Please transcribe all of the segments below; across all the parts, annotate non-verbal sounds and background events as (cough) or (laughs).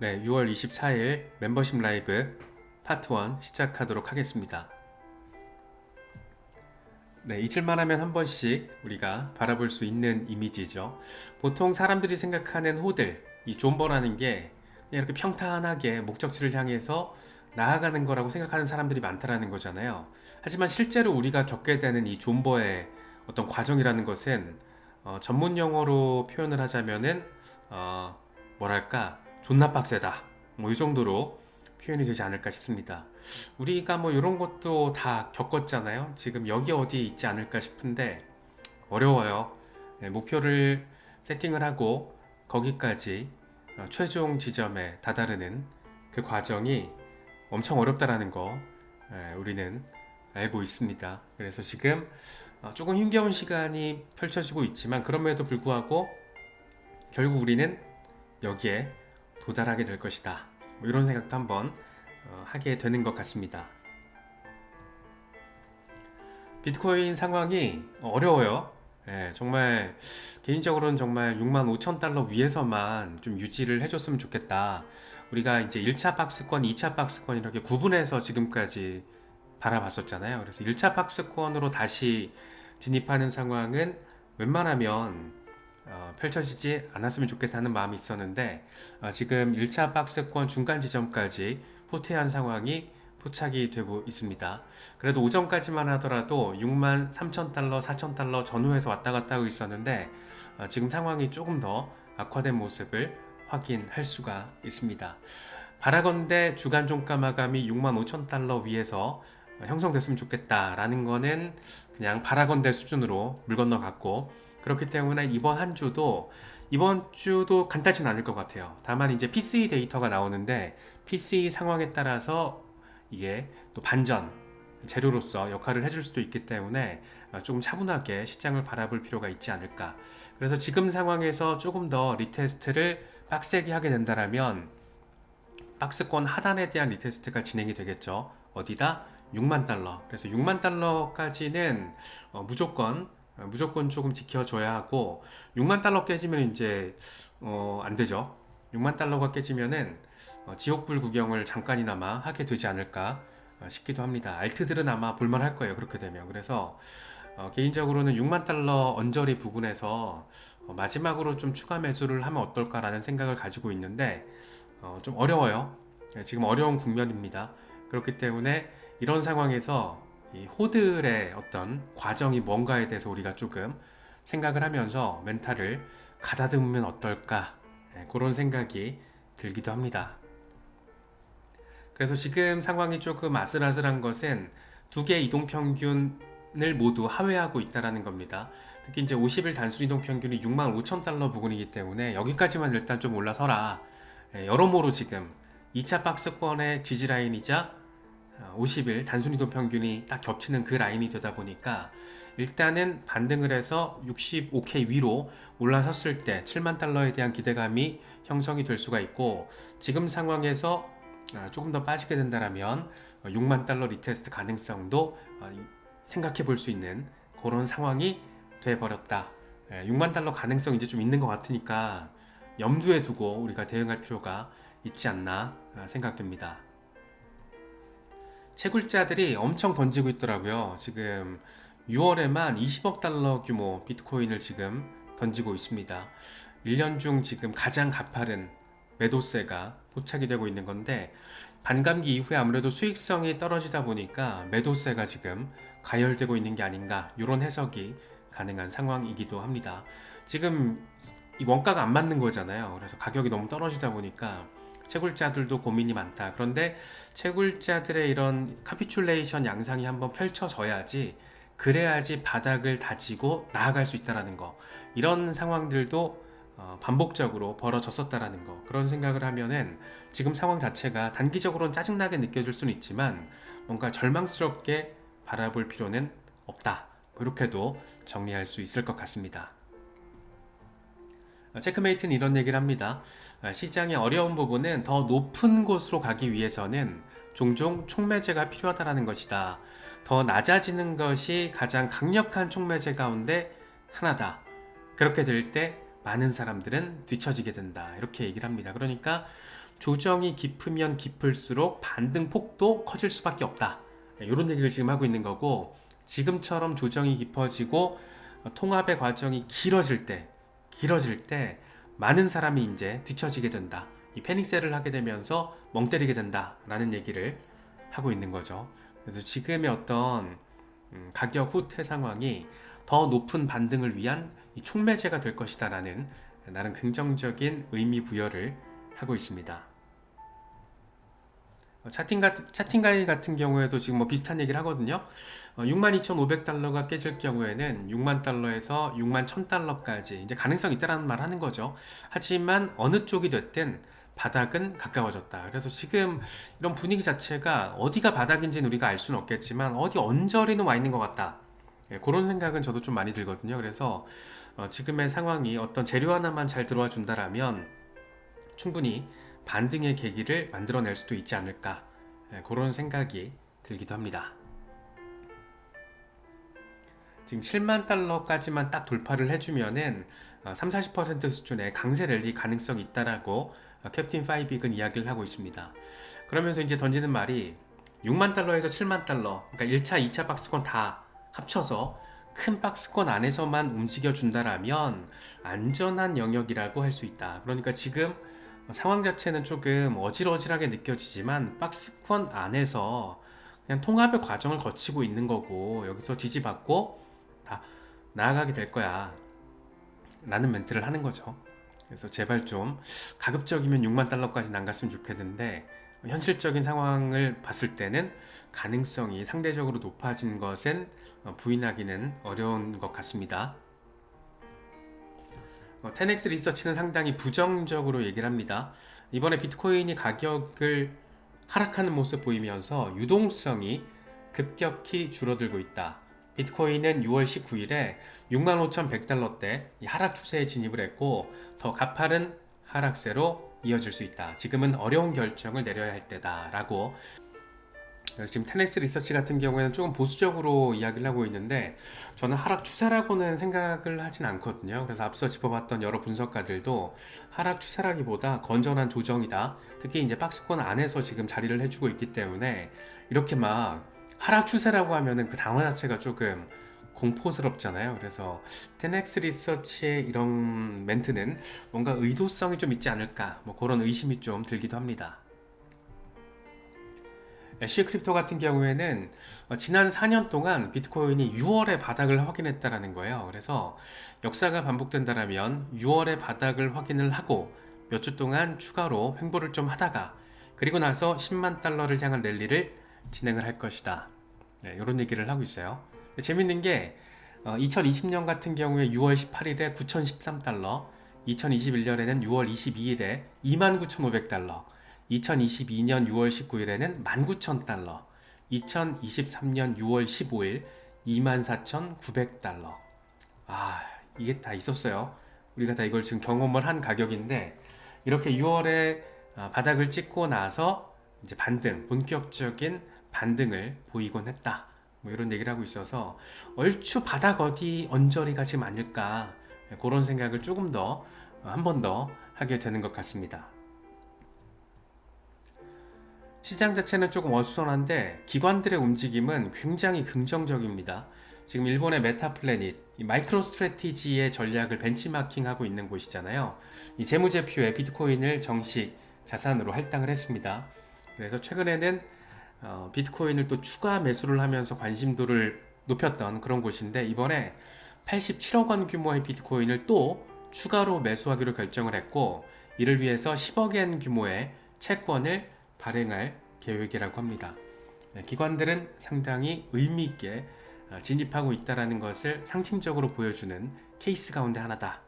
네, 6월 24일 멤버십 라이브 파트 1 시작하도록 하겠습니다. 네, 잊을만 하면 한 번씩 우리가 바라볼 수 있는 이미지죠. 보통 사람들이 생각하는 호들, 이 존버라는 게 이렇게 평탄하게 목적지를 향해서 나아가는 거라고 생각하는 사람들이 많다라는 거잖아요. 하지만 실제로 우리가 겪게 되는 이 존버의 어떤 과정이라는 것은 어, 전문 용어로 표현을 하자면은 어, 뭐랄까 존나 빡세다. 뭐 이 정도로 표현이 되지 않을까 싶습니다. 우리가 뭐 이런 것도 다 겪었잖아요. 지금 여기 어디에 있지 않을까 싶은데 어려워요. 네, 목표를 세팅을 하고 거기까지 어, 최종 지점에 다다르는 그 과정이 엄청 어렵다라는 거 예, 우리는 알고 있습니다. 그래서 지금 어, 조금 힘겨운 시간이 펼쳐지고 있지만 그럼에도 불구하고 결국 우리는 여기에 도달하게 될 것이다. 뭐 이런 생각도 한번 어, 하게 되는 것 같습니다. 비트코인 상황이 어려워요. 예, 정말 개인적으로는 정말 6만 5천 달러 위에서만 좀 유지를 해줬으면 좋겠다. 우리가 이제 1차 박스권, 2차 박스권 이렇게 구분해서 지금까지 바라봤었잖아요. 그래서 1차 박스권으로 다시 진입하는 상황은 웬만하면 어, 펼쳐지지 않았으면 좋겠다는 마음이 있었는데 어, 지금 1차 박스권 중간 지점까지 후퇴한 상황이 포착이 되고 있습니다. 그래도 오전까지만 하더라도 6만 3천 달러, 4천 달러 전후에서 왔다 갔다 하고 있었는데 어, 지금 상황이 조금 더 악화된 모습을 확인할 수가 있습니다. 바라건대 주간 종가 마감이 6만 5천 달러 위에서 어, 형성됐으면 좋겠다라는 거는 그냥 바라건대 수준으로 물 건너갔고 그렇기 때문에 이번 한 주도 이번 주도 간단진 않을 것 같아요. 다만 이제 PCE 데이터가 나오는데 PCE 상황에 따라서 이게 또 반전 재료로서 역할을 해줄 수도 있기 때문에 어, 조금 차분하게 시장을 바라볼 필요가 있지 않을까. 그래서 지금 상황에서 조금 더 리테스트를 빡세게 하게 된다라면 박스권 하단에 대한 리테스트가 진행이 되겠죠. 어디다? 6만 달러. 그래서 6만 달러까지는 어, 무조건 어, 무조건 조금 지켜줘야 하고 6만 달러 깨지면 이제 어, 안 되죠. 6만 달러가 깨지면은 어, 지옥불 구경을 잠깐이나마 하게 되지 않을까 어, 싶기도 합니다. 알트들은 아마 볼만할 거예요. 그렇게 되면 그래서 어, 개인적으로는 6만 달러 언저리 부분에서 어, 마지막으로 좀 추가 매수를 하면 어떨까라는 생각을 가지고 있는데 어, 좀 어려워요. 네, 지금 어려운 국면입니다. 그렇기 때문에 이런 상황에서 이 호들의 어떤 과정이 뭔가에 대해서 우리가 조금 생각을 하면서 멘탈을 가다듬으면 어떨까 네, 그런 생각이 들기도 합니다. 그래서 지금 상황이 조금 아슬아슬한 것은 두 개의 이동 평균을 모두 하회하고 있다라는 겁니다. 특히 이제 50일 단순 이동 평균이 6만 5천 달러 부근이기 때문에 여기까지만 일단 좀 올라서라. 예, 여러모로 지금 2차 박스권의 지지 라인이자 50일 단순 이동 평균이 딱 겹치는 그 라인이 되다 보니까 일단은 반등을 해서 65K 위로 올라섰을 때 7만 달러에 대한 기대감이 형성이 될 수가 있고 지금 상황에서 아, 조금 더 빠지게 된다라면 6만 달러 리테스트 가능성도 어, 생각해 볼 수 있는 그런 상황이 돼 버렸다. 6만 달러 가능성 이제 좀 있는 것 같으니까 염두에 두고 우리가 대응할 필요가 있지 않나 아, 생각됩니다. 채굴자들이 엄청 던지고 있더라고요. 지금 6월에만 20억 달러 규모 비트코인을 지금 던지고 있습니다. 1년 중 지금 가장 가파른 매도세가 포착이 되고 있는 건데 반감기 이후에 아무래도 수익성이 떨어지다 보니까 매도세가 지금 가열되고 있는 게 아닌가 이런 해석이 가능한 상황이기도 합니다. 지금 이 원가가 안 맞는 거잖아요. 그래서 가격이 너무 떨어지다 보니까 채굴자들도 고민이 많다. 그런데 채굴자들의 이런 카피출레이션 양상이 한번 펼쳐져야지 그래야지 바닥을 다지고 나아갈 수 있다라는 거. 이런 상황들도 어, 반복적으로 벌어졌었다라는 거. 그런 생각을 하면은 지금 상황 자체가 단기적으로는 짜증나게 느껴질 수는 있지만 뭔가 절망스럽게 바라볼 필요는 없다. 뭐 이렇게도 정리할 수 있을 것 같습니다. 어, 체크메이트는 이런 얘기를 합니다. 어, 시장의 어려운 부분은 더 높은 곳으로 가기 위해서는 종종 촉매제가 필요하다는 것이다. 더 낮아지는 것이 가장 강력한 촉매제 가운데 하나다. 그렇게 될 때 많은 사람들은 뒤처지게 된다. 이렇게 얘기를 합니다. 그러니까 조정이 깊으면 깊을수록 반등 폭도 커질 수밖에 없다. 이런 얘기를 지금 하고 있는 거고 지금처럼 조정이 깊어지고 통합의 과정이 길어질 때 길어질 때 많은 사람이 이제 뒤처지게 된다. 이 패닉셀을 하게 되면서 멍 때리게 된다라는 얘기를 하고 있는 거죠. 그래서 지금의 어떤 음, 가격 후퇴 상황이 더 높은 반등을 위한 이 촉매제가 될 것이다라는 나름 긍정적인 의미 부여를 하고 있습니다. 어, 차팅 같은 차팅 가이 같은 경우에도 지금 뭐 비슷한 얘기를 하거든요. 어, 62,500달러가 깨질 경우에는 6만 달러에서 6만 1,000달러까지 이제 가능성 이 있다라는 말 하는 거죠. 하지만 어느 쪽이 됐든 바닥은 가까워졌다. 그래서 지금 이런 분위기 자체가 어디가 바닥인지는 우리가 알 수는 없겠지만 어디 언저리는 와 있는 것 같다. 예, 그런 생각은 저도 좀 많이 들거든요. 그래서 어, 지금의 상황이 어떤 재료 하나만 잘 들어와 준다라면 충분히 반등의 계기를 만들어낼 수도 있지 않을까 예, 그런 생각이 들기도 합니다. 지금 7만 달러까지만 딱 돌파를 해주면은 어, 3, 40% 수준의 강세 랠리 가능성이 있다라고 어, 캡틴 파이빅은 이야기를 하고 있습니다. 그러면서 이제 던지는 말이 6만 달러에서 7만 달러, 그러니까 1차, 2차 박스권 다 합쳐서 큰 박스권 안에서만 움직여 준다라면 안전한 영역이라고 할 수 있다. 그러니까 지금 상황 자체는 조금 어질어질하게 느껴지지만 박스권 안에서 그냥 통합의 과정을 거치고 있는 거고 여기서 지지받고 다 나아가게 될 거야. 라는 멘트를 하는 거죠. 그래서 제발 좀 가급적이면 6만 달러까지 안 갔으면 좋겠는데 현실적인 상황을 봤을 때는 가능성이 상대적으로 높아진 것은 어, 부인하기는 어려운 것 같습니다. 어, 테넥스 리서치는 상당히 부정적으로 얘기를 합니다. 이번에 비트코인이 가격을 하락하는 모습 보이면서 유동성이 급격히 줄어들고 있다. 비트코인은 6월 19일에 65,100달러대 하락 추세에 진입을 했고 더 가파른 하락세로 이어질 수 있다. 지금은 어려운 결정을 내려야 할 때다라고 지금 테넥스 리서치 같은 경우에는 조금 보수적으로 이야기를 하고 있는데 저는 하락 추세라고는 생각을 하진 않거든요. 그래서 앞서 짚어봤던 여러 분석가들도 하락 추세라기보다 건전한 조정이다. 특히 이제 박스권 안에서 지금 자리를 해주고 있기 때문에 이렇게 막 하락 추세라고 하면은 그 단어 자체가 조금 공포스럽잖아요. 그래서 테넥스 리서치의 이런 멘트는 뭔가 의도성이 좀 있지 않을까 뭐 그런 의심이 좀 들기도 합니다. 애쉬 크립토 같은 경우에는 어, 지난 4년 동안 비트코인이 6월에 바닥을 확인했다라는 거예요. 그래서 역사가 반복된다라면 6월에 바닥을 확인을 하고 몇 주 동안 추가로 횡보를 좀 하다가 그리고 나서 10만 달러를 향한 랠리를 진행을 할 것이다. 네, 이런 얘기를 하고 있어요. 재밌는 게 어, 2020년 같은 경우에 6월 18일에 9,013달러, 2021년에는 6월 22일에 29,500달러, 2022년 6월 19일에는 19,000달러, 2023년 6월 15일 24,900달러. 아, 이게 다 있었어요. 우리가 다 이걸 지금 경험을 한 가격인데, 이렇게 6월에 아, 바닥을 찍고 나서 이제 반등, 본격적인 반등을 보이곤 했다. 뭐 이런 얘기를 하고 있어서 얼추 바닥 어디 언저리가 지금 아닐까 그런 생각을 조금 더 한 번 더 하게 되는 것 같습니다. 시장 자체는 조금 어수선한데 기관들의 움직임은 굉장히 긍정적입니다. 지금 일본의 메타플래닛, 마이크로 스트레티지의 전략을 벤치마킹하고 있는 곳이잖아요. 이 재무제표에 비트코인을 정식 자산으로 할당을 했습니다. 그래서 최근에는 어, 비트코인을 또 추가 매수를 하면서 관심도를 높였던 그런 곳인데 이번에 87억 원 규모의 비트코인을 또 추가로 매수하기로 결정을 했고 이를 위해서 10억 엔 규모의 채권을 발행할 계획이라고 합니다. 네, 기관들은 상당히 의미 있게 어, 진입하고 있다는 것을 상징적으로 보여주는 케이스 가운데 하나다.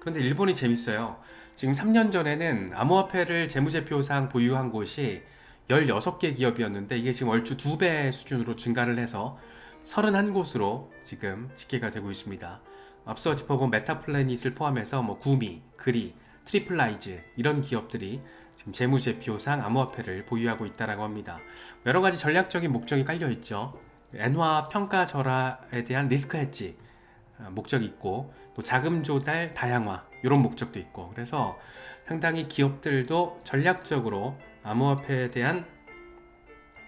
그런데 일본이 재밌어요. 지금 3년 전에는 암호화폐를 재무제표상 보유한 곳이 16개 기업이었는데 이게 지금 얼추 2배 수준으로 증가를 해서 31곳으로 지금 집계가 되고 있습니다. 앞서 짚어본 메타플래닛을 포함해서 뭐 구미, 그리, 트리플라이즈 이런 기업들이 지금 재무제표상 암호화폐를 보유하고 있다라고 합니다. 여러 가지 전략적인 목적이 깔려 있죠. 엔화 평가 절하에 대한 리스크 헤지, 어, 목적이 있고 또 자금 조달 다양화 이런 목적도 있고 그래서 상당히 기업들도 전략적으로 암호화폐에 대한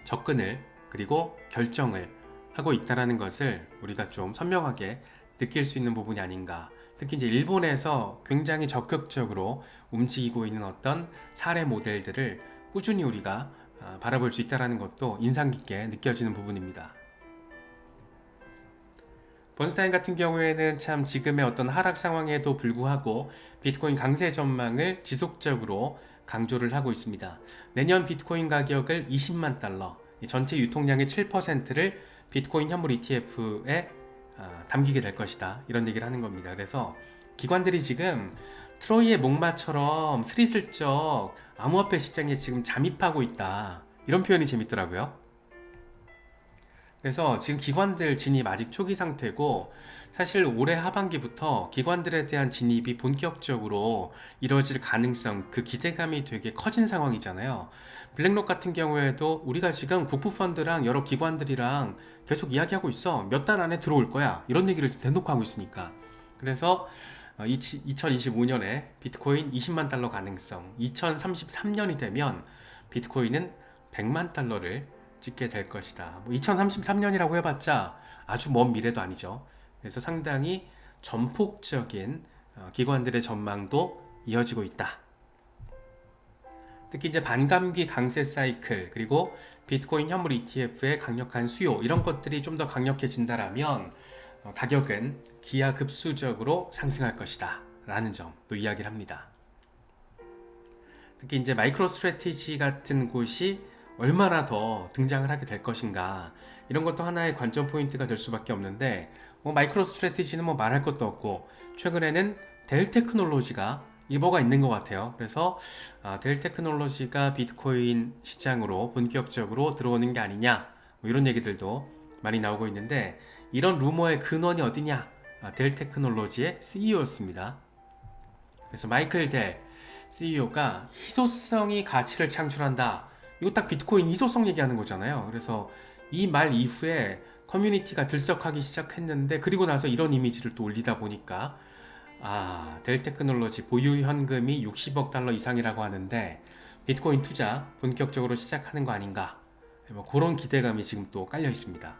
접근을 그리고 결정을 하고 있다라는 것을 우리가 좀 선명하게 느낄 수 있는 부분이 아닌가. 특히 이제 일본에서 굉장히 적극적으로 움직이고 있는 어떤 사례 모델들을 꾸준히 우리가 아, 바라볼 수 있다는 것도 인상 깊게 느껴지는 부분입니다. 번스타인 같은 경우에는 참 지금의 어떤 하락 상황에도 불구하고 비트코인 강세 전망을 지속적으로 강조를 하고 있습니다. 내년 비트코인 가격을 20만 달러, 전체 유통량의 7%를 비트코인 현물 ETF에 아, 담기게 될 것이다. 이런 얘기를 하는 겁니다. 그래서 기관들이 지금 트로이의 목마처럼 스리슬쩍 암호화폐 시장에 지금 잠입하고 있다. 이런 표현이 재밌더라고요. 그래서 지금 기관들 진입 아직 초기 상태고 사실 올해 하반기부터 기관들에 대한 진입이 본격적으로 이루어질 가능성 그 기대감이 되게 커진 상황이잖아요. 블랙록 같은 경우에도 우리가 지금 국부펀드랑 여러 기관들이랑 계속 이야기하고 있어. 몇 달 안에 들어올 거야. 이런 얘기를 대놓고 하고 있으니까. 그래서 2025년에 비트코인 20만 달러 가능성, 2033년이 되면 비트코인은 100만 달러를 찍게 될 것이다. 뭐 2033년이라고 해봤자 아주 먼 미래도 아니죠. 그래서 상당히 전폭적인 어, 기관들의 전망도 이어지고 있다. 특히 이제 반감기 강세 사이클 그리고 비트코인 현물 ETF의 강력한 수요 이런 것들이 좀 더 강력해진다라면 어, 가격은 기하급수적으로 상승할 것이다 라는 점도 이야기를 합니다. 특히 이제 마이크로 스트레티지 같은 곳이 얼마나 더 등장을 하게 될 것인가 이런 것도 하나의 관점 포인트가 될 수밖에 없는데 뭐 마이크로 스트레티지는 뭐 말할 것도 없고 최근에는 델 테크놀로지가 이버가 있는 것 같아요. 그래서 아, 델 테크놀로지가 비트코인 시장으로 본격적으로 들어오는 게 아니냐 뭐 이런 얘기들도 많이 나오고 있는데 이런 루머의 근원이 어디냐? 아, 델 테크놀로지의 CEO였습니다. 그래서 마이클 델 CEO가 희소성이 가치를 창출한다. 이거 딱 비트코인 희소성 얘기하는 거잖아요. 그래서 이 말 이후에 커뮤니티가 들썩하기 시작했는데 그리고 나서 이런 이미지를 또 올리다 보니까 아, 델 테크놀로지 보유 현금이 60억 달러 이상이라고 하는데 비트코인 투자 본격적으로 시작하는 거 아닌가? 뭐 그런 기대감이 지금 또 깔려 있습니다.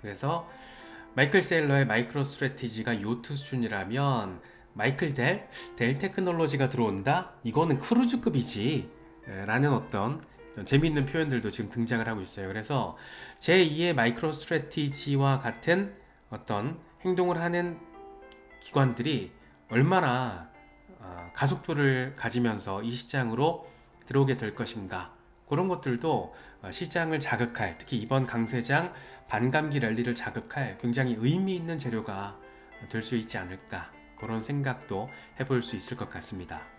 그래서 마이클 셀러의 마이크로 스트레티지가 요트 수준이라면 마이클 델, 델 테크놀로지가 들어온다? 이거는 크루즈급이지. 라는 어떤 재미있는 표현들도 지금 등장을 하고 있어요. 그래서 제2의 마이크로 스트레티지와 같은 어떤 행동을 하는 기관들이 얼마나 어, 가속도를 가지면서 이 시장으로 들어오게 될 것인가 그런 것들도 어, 시장을 자극할 특히 이번 강세장 반감기 랠리를 자극할 굉장히 의미 있는 재료가 될 수 있지 않을까 그런 생각도 해볼 수 있을 것 같습니다.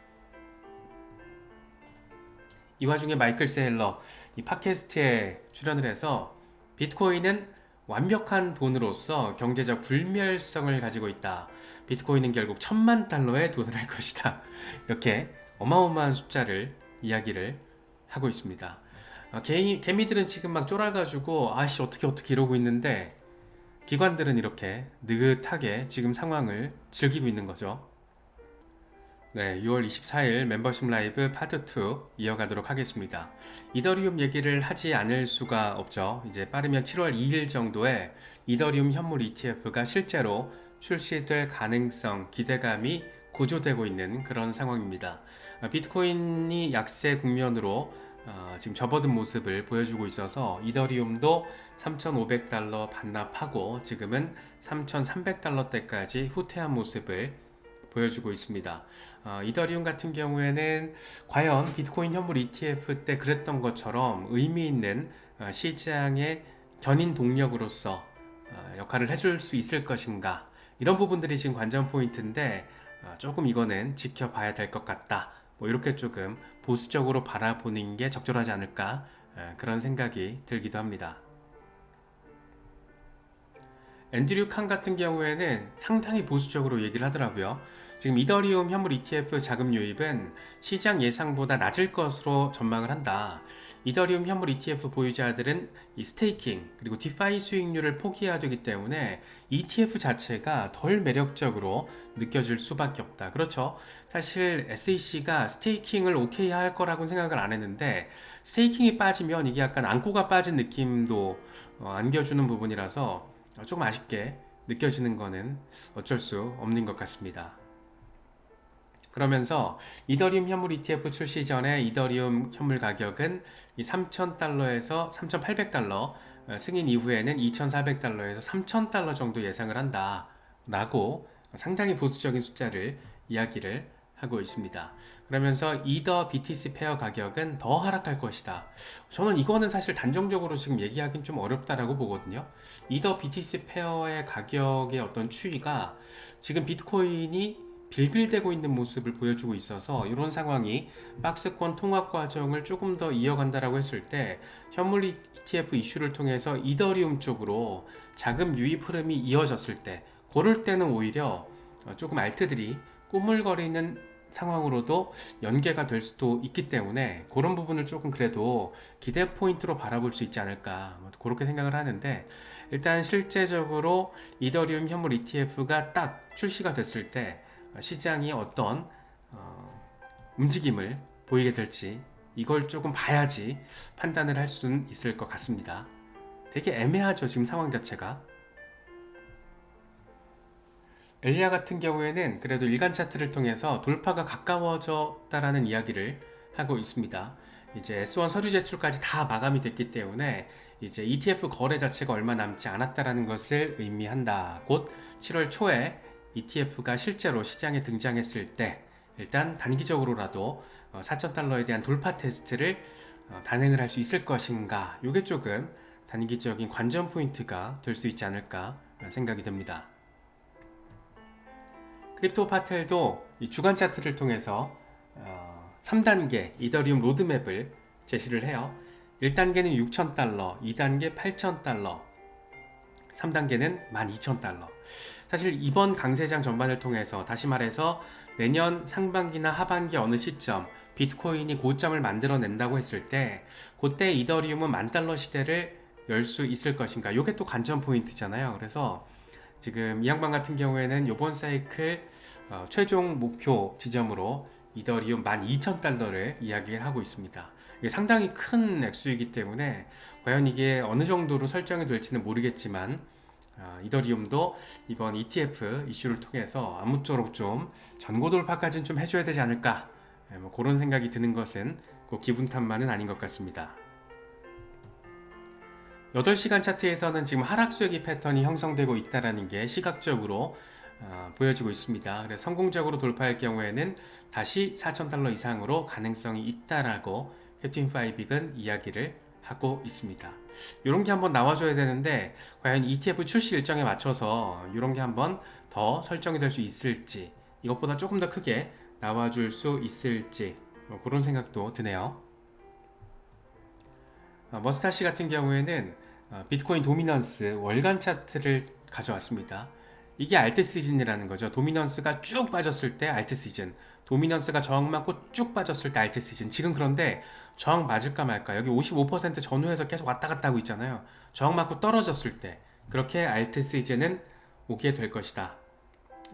이 와중에 마이클 세일러 이 팟캐스트에 출연을 해서 비트코인은 완벽한 돈으로서 경제적 불멸성을 가지고 있다. 비트코인은 결국 천만 달러의 돈을 할 것이다. 이렇게 어마어마한 숫자를 이야기를 하고 있습니다. 어, 개, 개미들은 지금 막 쫄아가지고 아씨 어떻게 어떻게 이러고 있는데 기관들은 이렇게 느긋하게 지금 상황을 즐기고 있는 거죠. 네, 6월 24일 멤버십 라이브 파트 2 이어가도록 하겠습니다. 이더리움 얘기를 하지 않을 수가 없죠. 이제 빠르면 7월 2일 정도에 이더리움 현물 ETF가 실제로 출시될 가능성, 기대감이 고조되고 있는 그런 상황입니다. 아, 비트코인이 약세 국면으로 어, 지금 접어든 모습을 보여주고 있어서 이더리움도 3,500달러 반납하고 지금은 3,300달러대까지 후퇴한 모습을 보여주고 있습니다. 어, 이더리움 같은 경우에는 과연 비트코인 현물 ETF 때 그랬던 것처럼 의미 있는 어, 시장의 견인 동력으로서 어, 역할을 해줄 수 있을 것인가 이런 부분들이 지금 관전 포인트인데 어, 조금 이거는 지켜봐야 될 것 같다. 뭐 이렇게 조금 보수적으로 바라보는 게 적절하지 않을까 어, 그런 생각이 들기도 합니다. 앤드류 칸 같은 경우에는 상당히 보수적으로 얘기를 하더라고요. 지금 이더리움 현물 ETF 자금 유입은 시장 예상보다 낮을 것으로 전망을 한다. 이더리움 현물 ETF 보유자들은 이 스테이킹 그리고 디파이 수익률을 포기해야 되기 때문에 ETF 자체가 덜 매력적으로 느껴질 수밖에 없다. 그렇죠. 사실 SEC가 스테이킹을 오케이 할 거라고 생각을 안 했는데 스테이킹이 빠지면 이게 약간 안고가 빠진 느낌도 어, 안겨주는 부분이라서 조금 아쉽게 느껴지는 거는 어쩔 수 없는 것 같습니다. 그러면서 이더리움 현물 ETF 출시 전에 이더리움 현물 가격은 3,000달러에서 3,800달러, 어, 승인 이후에는 2,400달러에서 3,000달러 정도 예상을 한다. 라고 상당히 보수적인 숫자를 이야기를 하고 있습니다. 그러면서 이더 BTC 페어 가격은 더 하락할 것이다. 저는 이거는 사실 단정적으로 지금 얘기하기는 좀 어렵다라고 보거든요. 이더 BTC 페어의 가격의 어떤 추이가 지금 비트코인이 빌빌대고 있는 모습을 보여주고 있어서 이런 상황이 박스권 통합 과정을 조금 더 이어간다라고 했을 때 현물 ETF 이슈를 통해서 이더리움 쪽으로 자금 유입 흐름이 이어졌을 때 그럴 때는 오히려 조금 알트들이 꾸물거리는 상황으로도 연계가 될 수도 있기 때문에 그런 부분을 조금 그래도 기대 포인트로 바라볼 수 있지 않을까 뭐 그렇게 생각을 하는데 일단 실제적으로 이더리움 현물 ETF가 딱 출시가 됐을 때 시장이 어떤 어, 움직임을 보이게 될지 이걸 조금 봐야지 판단을 할 수는 있을 것 같습니다. 되게 애매하죠 지금 상황 자체가. 엘리아 같은 경우에는 그래도 일간 차트를 통해서 돌파가 가까워졌다라는 이야기를 하고 있습니다. 이제 S1 서류 제출까지 다 마감이 됐기 때문에 이제 ETF 거래 자체가 얼마 남지 않았다라는 것을 의미한다. 곧 7월 초에 ETF가 실제로 시장에 등장했을 때 일단 단기적으로라도 4,000달러에 대한 돌파 테스트를 어, 단행을 할 수 있을 것인가. 이게 조금 단기적인 관전 포인트가 될 수 있지 않을까 생각이 듭니다. 크립토 파텔도 이 주간 차트를 통해서 어, 3단계 이더리움 로드맵을 제시를 해요. 1단계는 6,000달러, 2단계 8,000달러, 3단계는 12,000달러. 사실 이번 강세장 전반을 통해서 다시 말해서 내년 상반기나 하반기 어느 시점 비트코인이 고점을 만들어낸다고 했을 때 그때 이더리움은 만 달러 시대를 열 수 있을 것인가? 이게 또 관전 포인트잖아요. 그래서 지금 이 양반 같은 경우에는 이번 사이클 어, 최종 목표 지점으로 이더리움 12,000달러를 이야기하고 있습니다. 이게 상당히 큰 액수이기 때문에 과연 이게 어느 정도로 설정이 될지는 모르겠지만 어, 이더리움도 이번 ETF 이슈를 통해서 아무쪼록 좀 전고 돌파까지는 좀 해줘야 되지 않을까 네, 뭐 그런 생각이 드는 것은 꼭 기분 탓만은 아닌 것 같습니다. 8시간 차트에서는 지금 하락 수익이 패턴이 형성되고 있다는 게 시각적으로 어, 보여지고 있습니다. 그래서 성공적으로 돌파할 경우에는 다시 4,000달러 이상으로 가능성이 있다라고 캡틴 파이빅은 이야기를 하고 있습니다. 이런 게 한번 나와줘야 되는데 과연 ETF 출시 일정에 맞춰서 이런 게 한번 더 설정이 될 수 있을지 이것보다 조금 더 크게 나와줄 수 있을지 뭐 그런 생각도 드네요. 어, 머스타시 같은 경우에는 어, 비트코인 도미넌스 월간 차트를 가져왔습니다. 이게 알트 시즌이라는 거죠. 도미넌스가 쭉 빠졌을 때 알트 시즌, 도미넌스가 저항 맞고 쭉 빠졌을 때 알트 시즌. 지금 그런데 저항 맞을까 말까. 여기 55% 전후에서 계속 왔다 갔다 하고 있잖아요. 저항 맞고 떨어졌을 때 그렇게 알트 시즌은 오게 될 것이다.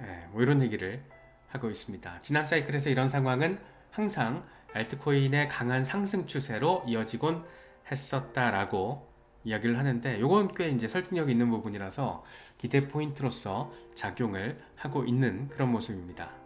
예, 뭐 이런 얘기를 하고 있습니다. 지난 사이클에서 이런 상황은 항상 알트코인의 강한 상승 추세로 이어지곤 했었다라고 이야기를 하는데 이건 꽤 이제 설득력 있는 부분이라서 기대 포인트로서 작용을 하고 있는 그런 모습입니다.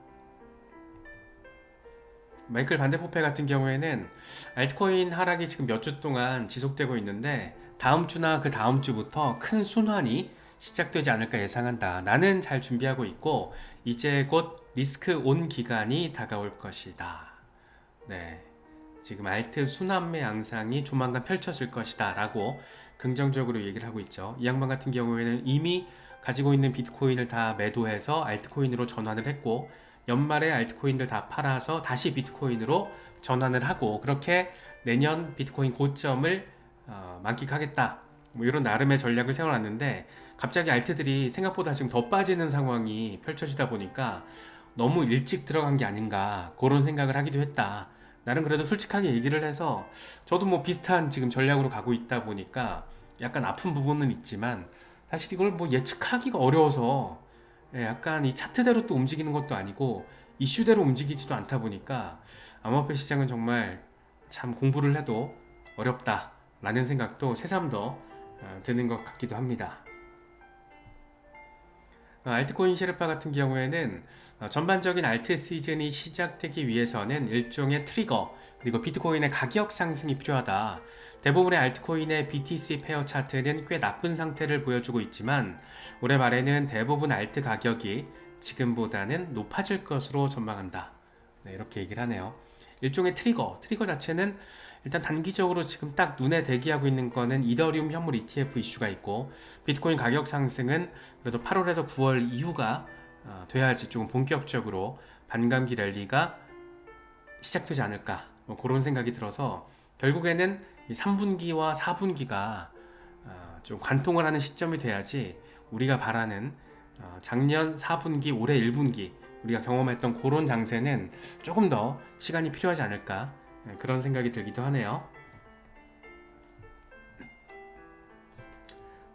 마이클 반대포페 같은 경우에는 알트코인 하락이 지금 몇 주 동안 지속되고 있는데 다음 주나 그 다음 주부터 큰 순환이 시작되지 않을까 예상한다. 나는 잘 준비하고 있고 이제 곧 리스크 온 기간이 다가올 것이다. 네. 지금 알트 순환매 양상이 조만간 펼쳐질 것이다 라고 긍정적으로 얘기를 하고 있죠. 이 양반 같은 경우에는 이미 가지고 있는 비트코인을 다 매도해서 알트코인으로 전환을 했고 연말에 알트코인들 다 팔아서 다시 비트코인으로 전환을 하고 그렇게 내년 비트코인 고점을 어, 만끽하겠다 뭐 이런 나름의 전략을 세워놨는데 갑자기 알트들이 생각보다 지금 더 빠지는 상황이 펼쳐지다 보니까 너무 일찍 들어간 게 아닌가 그런 생각을 하기도 했다. 나는 그래도 솔직하게 얘기를 해서 저도 뭐 비슷한 지금 전략으로 가고 있다 보니까 약간 아픈 부분은 있지만 사실 이걸 뭐 예측하기가 어려워서 예, 약간 이 차트대로 또 움직이는 것도 아니고 이슈대로 움직이지도 않다 보니까 암호화폐 시장은 정말 참 공부를 해도 어렵다라는 생각도 새삼 더 어, 드는 것 같기도 합니다. 어, 알트코인 셰르파 같은 경우에는 어, 전반적인 알트 시즌이 시작되기 위해서는 일종의 트리거 그리고 비트코인의 가격 상승이 필요하다. 대부분의 알트코인의 BTC 페어 차트는 꽤 나쁜 상태를 보여주고 있지만 올해 말에는 대부분 알트 가격이 지금보다는 높아질 것으로 전망한다. 네, 이렇게 얘기를 하네요. 일종의 트리거, 트리거 자체는 일단 단기적으로 지금 딱 눈에 대기하고 있는 거는 이더리움 현물 ETF 이슈가 있고 비트코인 가격 상승은 그래도 8월에서 9월 이후가 어, 돼야지 조금 본격적으로 반감기 랠리가 시작되지 않을까 뭐 그런 생각이 들어서 결국에는 이 3분기와 4분기가 어, 좀 관통을 하는 시점이 돼야지 우리가 바라는 어, 작년 4분기, 올해 1분기 우리가 경험했던 그런 장세는 조금 더 시간이 필요하지 않을까 예, 그런 생각이 들기도 하네요.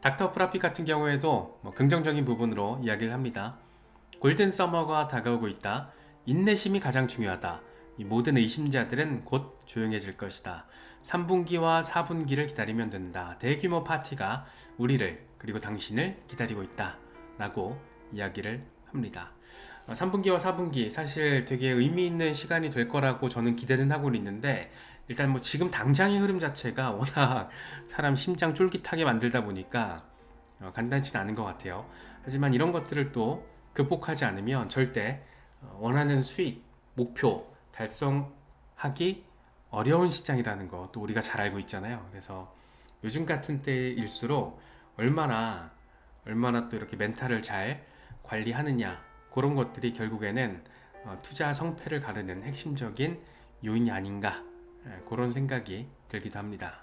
닥터 프라피 같은 경우에도 뭐 긍정적인 부분으로 이야기를 합니다. 골든 서머가 다가오고 있다. 인내심이 가장 중요하다. 이 모든 의심자들은 곧 조용해질 것이다. 3분기와 4분기를 기다리면 된다. 대규모 파티가 우리를 그리고 당신을 기다리고 있다. 라고 이야기를 합니다. 3분기와 4분기 사실 되게 의미 있는 시간이 될 거라고 저는 기대는 하고 있는데 일단 뭐 지금 당장의 흐름 자체가 (laughs) 워낙 사람 심장 쫄깃하게 만들다 보니까 어, 간단치는 않은 것 같아요. 하지만 이런 것들을 또 극복하지 않으면 절대 어, 원하는 수익, 목표 달성하기 어려운 시장이라는 거 또 우리가 잘 알고 있잖아요. 그래서 요즘 같은 때일수록 얼마나 얼마나 또 이렇게 멘탈을 잘 관리하느냐 그런 것들이 결국에는 어, 투자 성패를 가르는 핵심적인 요인이 아닌가 예, 그런 생각이 들기도 합니다.